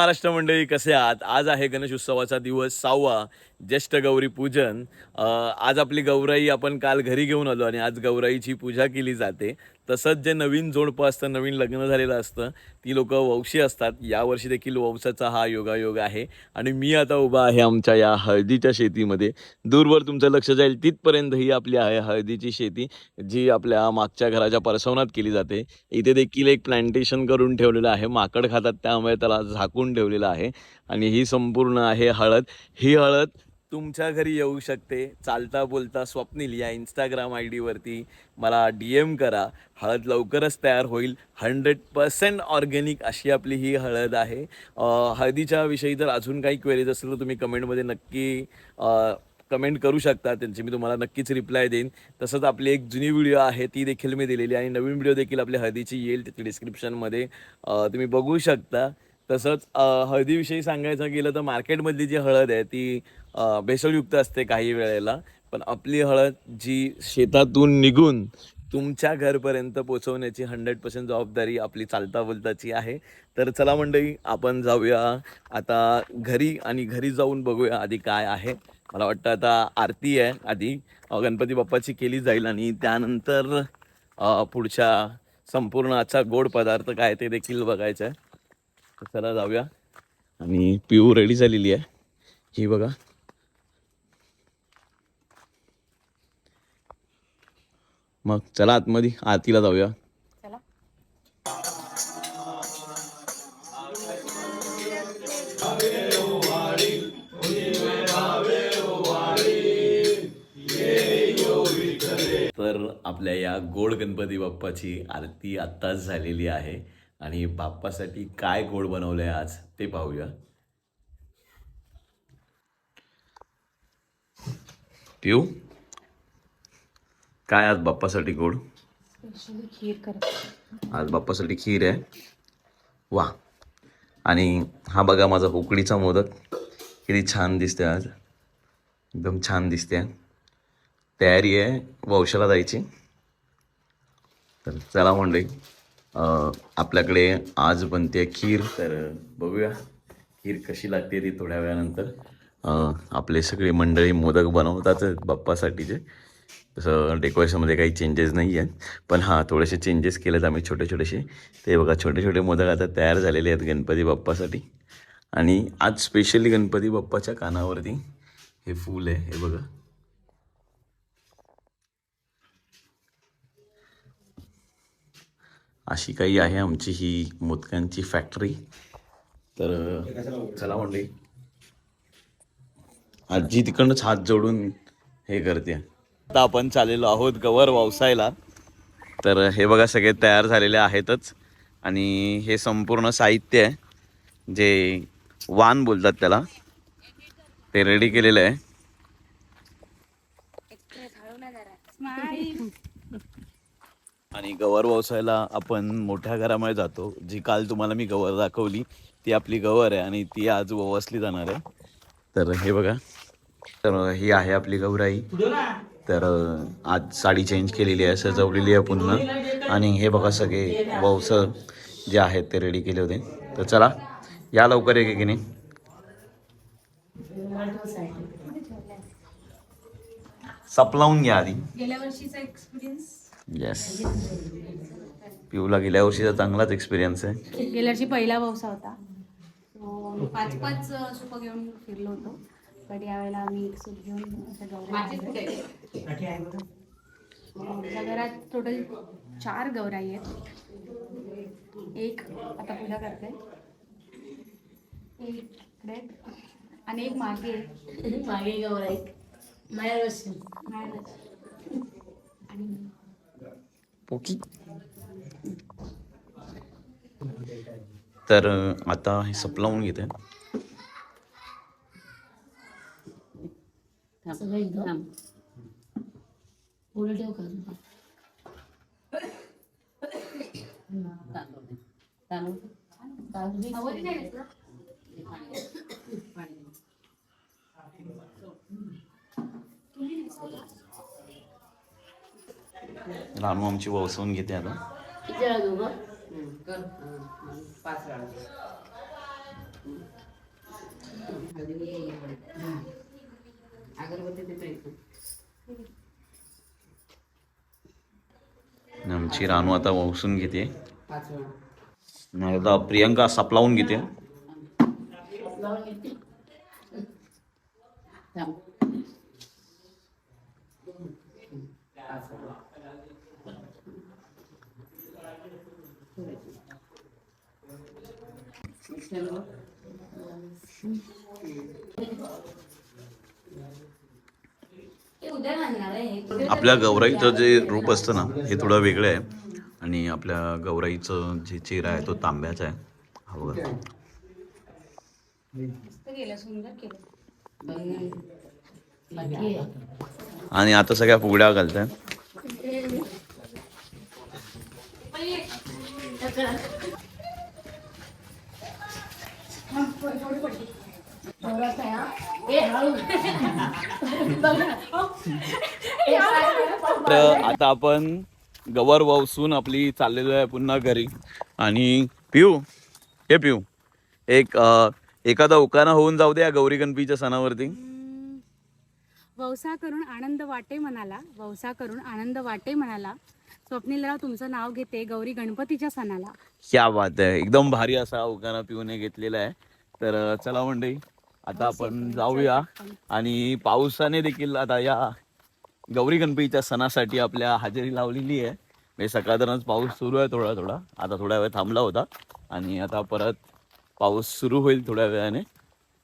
महाराष्ट्र मंडळी कसे आहात? आज आहे गणेश उत्सवाचा दिवस सहावा. ज्येष्ठ गौरी पूजन आज आपली गौराई आपण काल घरी घेऊन आलो आणि आज गौराईची पूजा केली जाते. तसंच जे नवीन जोडपं असतं नवीन लग्न झालेलं असतं ती लोक वंशी असतात. यावर्षी देखील वंशाचा हा योगायोग आहे. आणि मी आता उभा आहे आमच्या या हळदीच्या शेतीमध्ये. दूरवर तुमचं लक्ष जाईल तिथपर्यंत ही आपली आहे हळदीची शेती जी आपल्या मागच्या घराच्या परसवनात केली जाते. इथे देखील एक प्लांटेशन करून ठेवलेलं आहे. माकड खातात त्यामुळे त्याला झाकून ठेवलेलं आहे. आणि ही संपूर्ण आहे हळद. ही हळद तुमच्या घरी येऊ शकते. चालता बोलता स्वप्नील या इंस्टाग्राम आय डीवरती मला डी एम करा. हळद लवकरच तयार होईल. हंड्रेड पर्सेंट ऑर्गॅनिक अशी आपली ही हळद आहे. हळदीच्या विषयी जर अजून काही क्वेरीज असेल तर तुम्ही कमेंटमध्ये नक्की कमेंट करू शकता. त्यांची मी तुम्हाला नक्कीच रिप्लाय देईन. तसंच आपली एक जुनी व्हिडिओ आहे ती देखील मी दिलेली आहे. आणि नवीन व्हिडिओ देखील आपल्या हळदीची येईल. त्याची डिस्क्रिप्शनमध्ये तुम्ही बघू शकता. तसंच हळदीविषयी सांगायचं गेलं तर मार्केटमधली जी हळद आहे ती भेसळयुक्त असते काही वेळेला. पण आपली हळद जी शेतातून निघून तुमच्या घरपर्यंत पोचवण्याची हंड्रेड पर्सेंट जबाबदारी आपली चालता बोलताची आहे. तर चला मंडळी आपण जाऊया. आता घरी आणि घरी जाऊन बघूया आधी काय आहे. मला वाटतं आता आरती आहे आधी. गणपती बाप्पाची केली जाईल आणि त्यानंतर पुढच्या संपूर्ण आजचा गोड पदार्थ काय ते देखील बघायचं आहे. तर चला जाऊया. आणि पिऊ रेडी झालेली आहे. ही बघा. मग चला आतमध्ये आरतीला जाऊया. तर आपल्या या गोड गणपती बाप्पाची आरती आत्ताच झालेली आहे. आणि बाप्पासाठी काय गोड बनवलंय आज ते पाहूया. पिऊ काय आज बाप्पासाठी गोड? आज बाप्पासाठी खीर आहे. वा. आणि हा बघा माझा उकडीचा मोदक. किती छान दिसते आज. एकदम छान दिसते तयारी आहे वंशाला जायची. तर चला अं, आपल्याकडे आज बनते खीर. तर बघूया खीर कशी लागते ती थोड्या वेळानंतर. आपले सगळे मंडळी मोदक बनवतात बाप्पासाठीचे. तसं डेकोरेशनमध्ये काही चेंजेस नाही आहेत. पण हां थोडेसे चेंजेस केलेत आम्ही छोटे छोटेसे. ते बघा छोटे छोटे मोदक आता तयार झालेले आहेत गणपती बाप्पासाठी. आणि आज स्पेशली गणपती बाप्पाच्या कानावरती हे फूल आहे हे बघा. अशी काही आहे आमची ही मोदकांची फॅक्टरी तर चला म्हणली आजी तिकडनंच हात जोडून हे करते. आता आपण चाललेलो आहोत गवर वावसायला. तर हे बघा सगळे तयार झालेले आहेतच. आणि हे संपूर्ण साहित्य आहे. जे वान बोलतात त्याला. ते रेडी केलेलं आहे. आणि गवर वसायला आपण मोठ्या घरामध्ये जातो. जी काल तुम्हाला मी गवर दाखवली ती आपली गवर आहे आणि ती आज ववसली जाणार आहे. तर हे बघा. तर ही आहे आपली गौराई. तर आज साडी चेंज केलेली आहे सजवलेली आहे पुन्हा आणि हे बघा सगळे ववस जे आहेत ते रेडी केले होते. तर चला या लवकर एक की नाही सपलावून घ्या आधी. गेल्या वर्षीचा एक्सपिरियन्स येस पिऊला गेल्या वर्षीचा चांगलाच एक्सपिरियन्स आहे. गेल्या वर्षी पहिला पावसा होता. पाच पाच सूप घेऊन फिरलो होतो. पण यावेळेला आम्ही एक सूप घेऊन आणल्या. आमच्या घरात टोटल चार गौराई आहेत. एक आता पूजा करते. एक इकडे आणि एक मागे आहे. मागे गौराई. माया बसून. आणि पोकी. तर आता हे सपलावून घेते. तांदूळ रानू आमची वसवून घेते आता किती वेळा देऊ गं? कर हं, हं. पाच वेळा अगरबत्ती तिथे येतो आमची रानू आता वसून घेते पाच वेळा नाही आता प्रियंका सपलावून घेते लावून घेते थांब. पाच वेळा. आपल्या गौराईचं जे रूप असतं ना हे थोडं वेगळं आहे. आणि आपल्या गौराईचं जे चेहरा आहे तो तांब्याचा आहे. हा बघा. आणि आता सगळ्या फुगड्या घालताय. तर आता आपण गवर वसून आपली चाललेलो आहे पुन्हा घरी. आणि पिऊ हे पिऊ एक एखादा उकाना होऊन जाऊ दे या गौरी गणपतीच्या सणावरती. वौसा करून आनंद वाटे म्हणाला वौसा करून आनंद वाटे म्हणाला स्वप्नीलराव तुमचं नाव घेते गौरी गणपतीच्या सणाला. क्या बात आहे. एकदम भारी असा उकाना पिऊने घेतलेला आहे. तर चला मंडळी आता आपण जाऊया. आणि पावसाने देखील आता या गौरी गणपतीच्या सणासाठी आपल्या हजेरी लावलेली आहे. म्हणजे सकाळधरच पाऊस सुरू आहे थोडा थोडा. आता थोडा वेळ थांबला होता. आणि आता परत पाऊस सुरू होईल थोड्या वेळाने.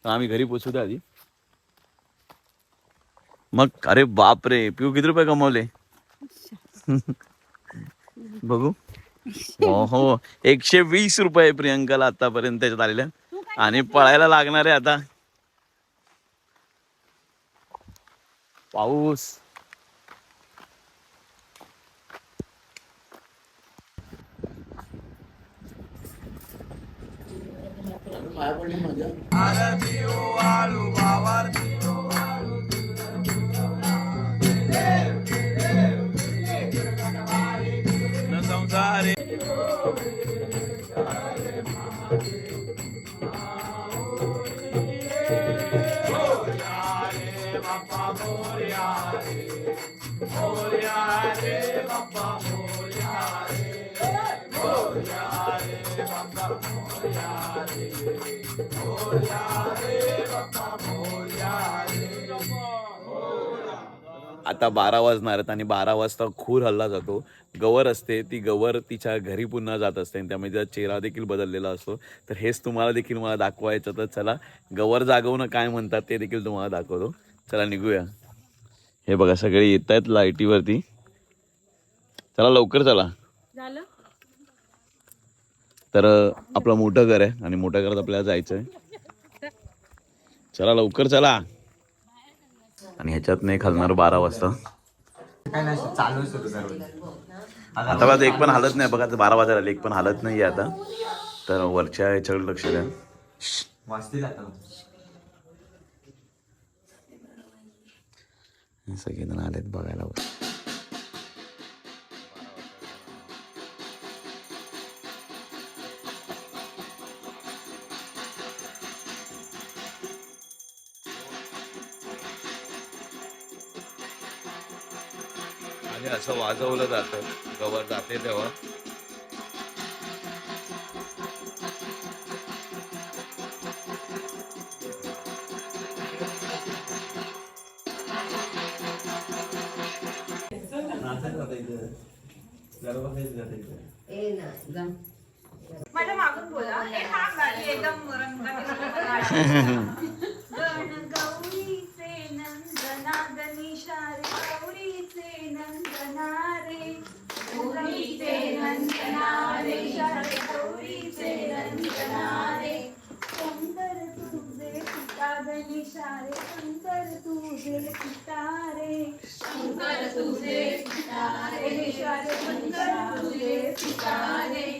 तर आम्ही घरी पोचू द्या आधी. मग अरे बाप रे पिऊ किती रुपये कमवले? बघू. हो हो. एकशे वीस रुपये प्रियंकाला आतापर्यंत त्याच्यात आलेल्या आणि पळायला लागणार आहे आता. पाऊस. पाया पडली रे आता बारा वाजणार आहेत आणि बारा वाजता खूर हल्ला जातो. गवर असते ती गवर तिच्या घरी पुन्हा जात असते आणि त्यामुळे तिचा चेहरा देखील बदललेला असतो. तर हेच तुम्हाला देखील मला दाखवायचं तर चला गवर जागवणं काय म्हणतात ते देखील तुम्हाला दाखवतो. चला निघूया. हे बघा सगळे येत आहेत लाईटीवरती. चला लवकर चला. झालं? तर आपलं मोठं घर आहे आणि मोठ्या घरात आपल्याला जायचं आहे चला लवकर चला. आणि ह्याच्यात नाही खालणार बारा वाजता. आता बघा एक पण हालत नाही. बघा बारा वाजायला आले, एक पण हालत नाही आता. तर वरच्या ह्याच्याकडे लक्ष द्या. सगळेजण आलेत बघायला आणि असं वाजवलं जातं गवर जाते तेव्हा. माझ्या मागून बोला. हे एकदम रंगाने गण गौरीचे नंदना गणेशा रे गौरीचे नंदना रे गौरीचे नंदना रे रे गौरीचे नंदना रे शंकर तुझे पिता गणेशा रे शंकर तुझे पिता रे शंकर तुझे पिता रे रे शंकर तुझे पिता रे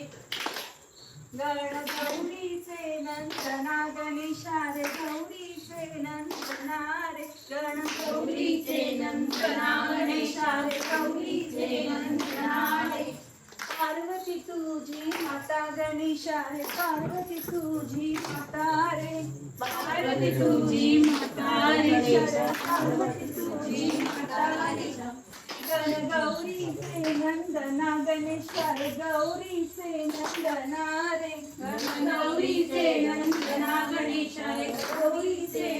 गण गौरीचे नंदना गणेशा रे गौरीचे नंदना रे गण गौरीचे नंदना गणेशा रे गौरीचे नंदना रे पार्वती तुझी माता गणेश गणेशा रे पार्वती तुझी माता रे. पार्वती तुझी माता रे. पार्वती तुझी माता रे. गण गौरीचे नंदना गणेशा रे गौरीचे नंदना रे. गण गौरीचे नंदना गौरीचे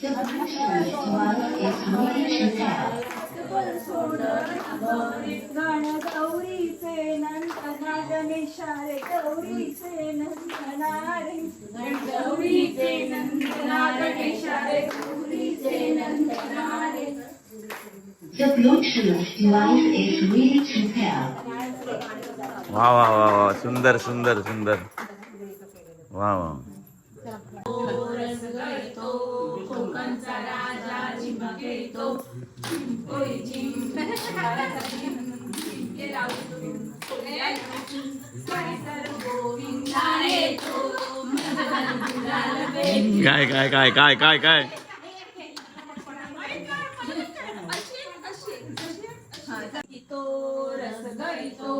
The Bluetooth device is ready to pair. हातभर सोंडल आंब रे गण गौरीचे नंदना गणेशा रे गौरीचे नंदना रे गण गौरीचे नंदना गणेशा रे गौरीचे नंदना रे The Bluetooth device is ready to pair. वा वा वा वा सुंदर सुंदर सुंदर वा वा काय काय काय काय काय काय? तो रस गळितो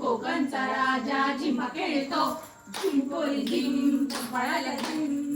कोकणचा राजा झिम्मा खेळतो झिंपोरी झिम फळाला झिम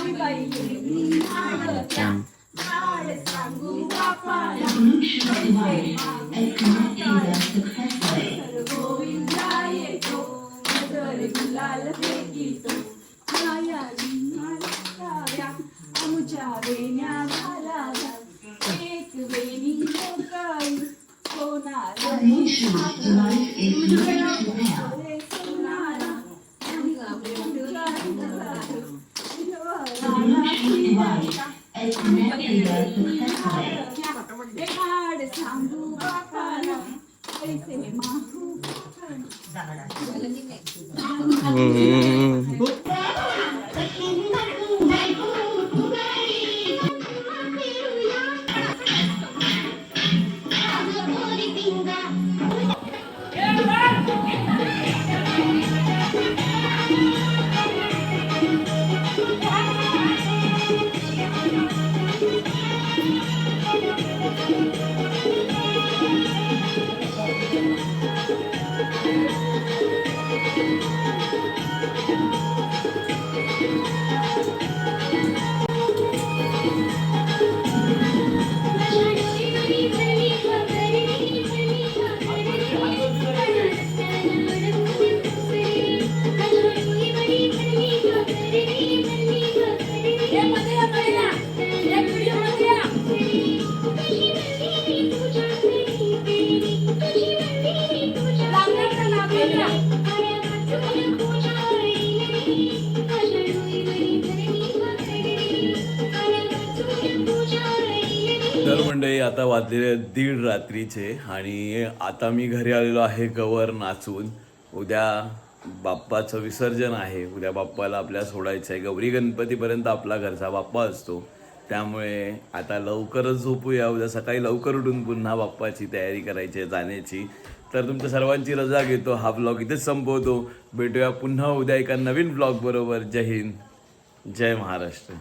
Power is from Guru Papa. The solution is one, a connecting the. तर मंडळी आता वाजलेले दीड रात्रीचे आणि आता मी घरी आलेलो आहे गवर नाचून. उद्या बाप्पाचं विसर्जन आहे. उद्या बाप्पाला आपल्या सोडायचं आहे गौरी गणपतीपर्यंत आपला घरचा बाप्पा असतो. त्यामुळे आता लवकरच झोपूया. उद्या सकाळी लवकर उठून पुन्हा बाप्पाची तयारी करायची आहे जाण्याची. तर तुमच्या सर्वांची रजा घेतो. हा ब्लॉग इथेच संपवतो. भेटूया पुन्हा उद्या एका नवीन ब्लॉग बरोबर जय हिंद. जय महाराष्ट्र.